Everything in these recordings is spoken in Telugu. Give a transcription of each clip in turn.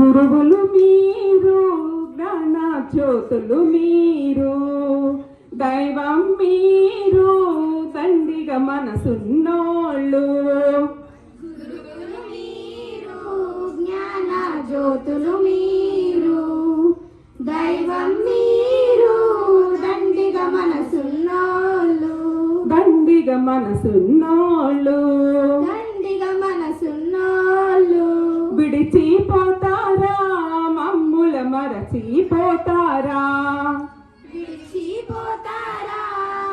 గురువులు మీరు జ్ఞాన జ్యోతులు మీరు. దైవం మీరు దండిగా మనసున్నోళ్ళు. జ్యోతులు మీరు. దైవం మీరు దండిగా మనసున్నోళ్ళు. దండిగా మనసున్నోళ్ళు. దండిగా మనసున్నోళ్ళు. విడిచిపోతారా మమ్ముల మరచిపోతారా? విడిచిపోతారా?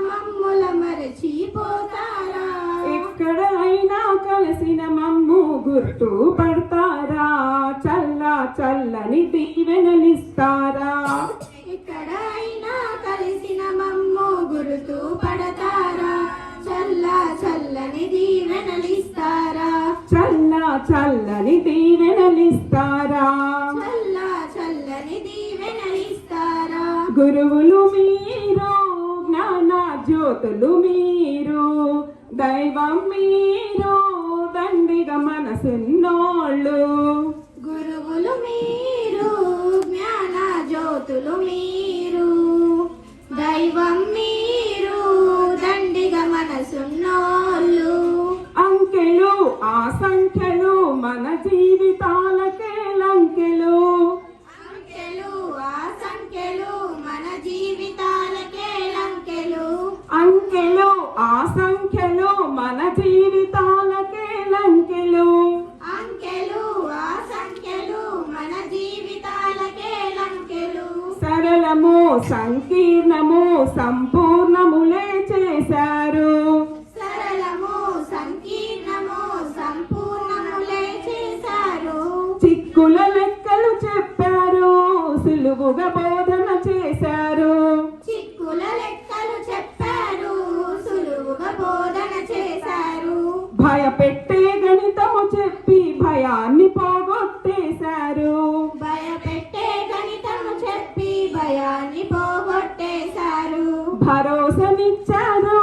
మమ్ముల మరచిపోతారా? ఎక్కడ అయినా కలిసిన మమ్ము గుర్తు పడతారా? చల్ల చల్లని దీవెనలిస్తారా? ఇక్కడ అయినా కలిసిన మమ్ము గురుతు పడతారా? చల్ల చల్లని దీవెనలిస్తారా? చల్ల చల్లని దీవెనలిస్తారా? గురువులు మీరు జ్ఞాన జ్యోతులు మీరు దైవం మీరు దండిగ మనసున్నోళ్ళు. గురువులు మీరు జ్ఞాన జ్యోతులు మీరు దైవం మీరు దండిగ మనసున్నోళ్ళు సంకీర్ణము సంపూర్ణములే చేశారు. సరళము సంకీర్ణము సంపూర్ణములే చేశారు. చిక్కుల లెక్కలు చెప్పారు సులువుగా బోధన చేశారు. చిక్కుల లెక్కలు చెప్పారు సులువుగా బోధన చేశారు. భయపెట్టే గణితము చెప్పి భయాన్ని పోగొట్టేశారు భరోసనిచ్చారు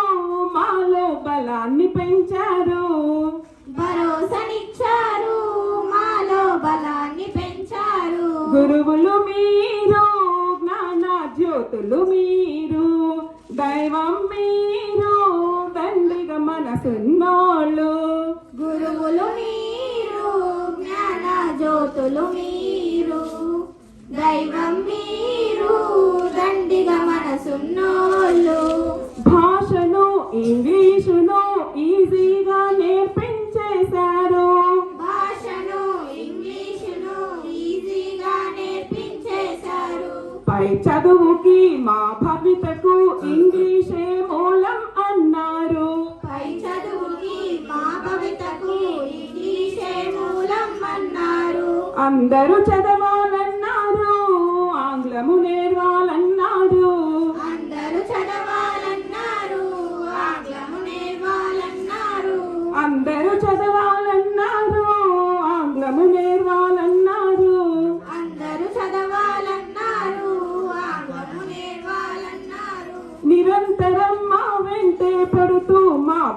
మాలో బలాన్ని పెంచారు. భరోసనిచ్చారు మాలో బలాన్ని పెంచారు. గురువులు మీరు జ్ఞాన జ్యోతులు మీరు దైవం మీరు దండిగా మనసున్నోళ్ళు. గురువులు మీరు జ్ఞాన జ్యోతులు మీరు దైవం మీరు దండిగా మనసున్నోళ్ళు పై చదువుకి మా భవితకు ఇంగ్లీషే మూలం అన్నారు. పై చదువుకి మా భవితకు ఇంగ్లీషే మూలం అన్నారు. అందరూ చదవాలన్నారు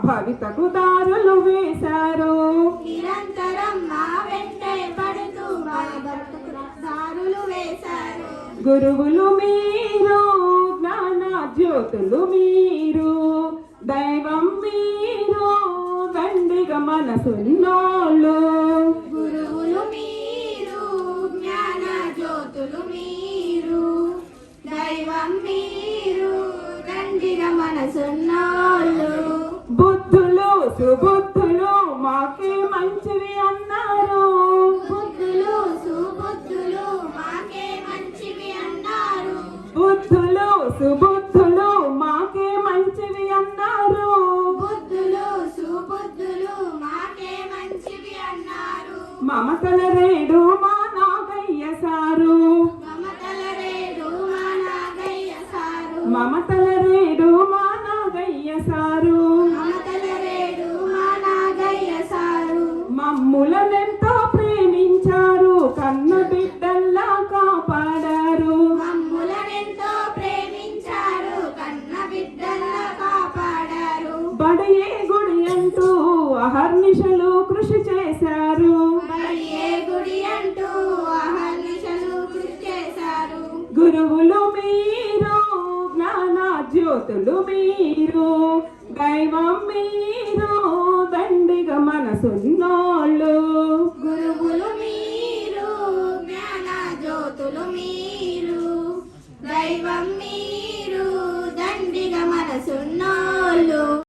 భవితకు దారులు వేశారు. నిరంతరం మా వెంటే పడుతూ మా భక్తులకు దారులు వేశారు. గురువులు మీరు జ్ఞాన జ్యోతులు మీరు దైవం మీరు దండిగా మనసున్నోళ్ళు. గురువులు మీరు జ్ఞాన జ్యోతులు మీరు దైవం మీరు దండిగా మనసున్నోళ్ళు. సుబుద్ధులు మాకే మంచివి అన్నారు. బుద్ధులు సుబుద్ధులు మాకే మంచివి అన్నారు. బుద్ధులు సుబుద్ధులు మాకే మంచివి అన్నారు. బుద్ధులు సుబుద్ధులు మాకే మంచివి అన్నారు. మమతల రేడు మా నాగయ్య సారు. మమతల రేడు మా నాగయ్య సారు. మమతల మమ్ములనెంతో ప్రేమించారు కన్న బిడ్డల్లా కాపాడారు. మమ్ములనెంతో ప్రేమించారు కన్న బిడ్డల్లా కాపాడారు. బడియే గుడి అంటూ అహర్నిశలు కృషి చేశారు. బడియే గుడి అంటూ అహర్నిశలు కృషి చేశారు. గురువులు మీరు జ్ఞాన మీరు దైవం మీరు. దండిగ మనసున్నోళ్ళు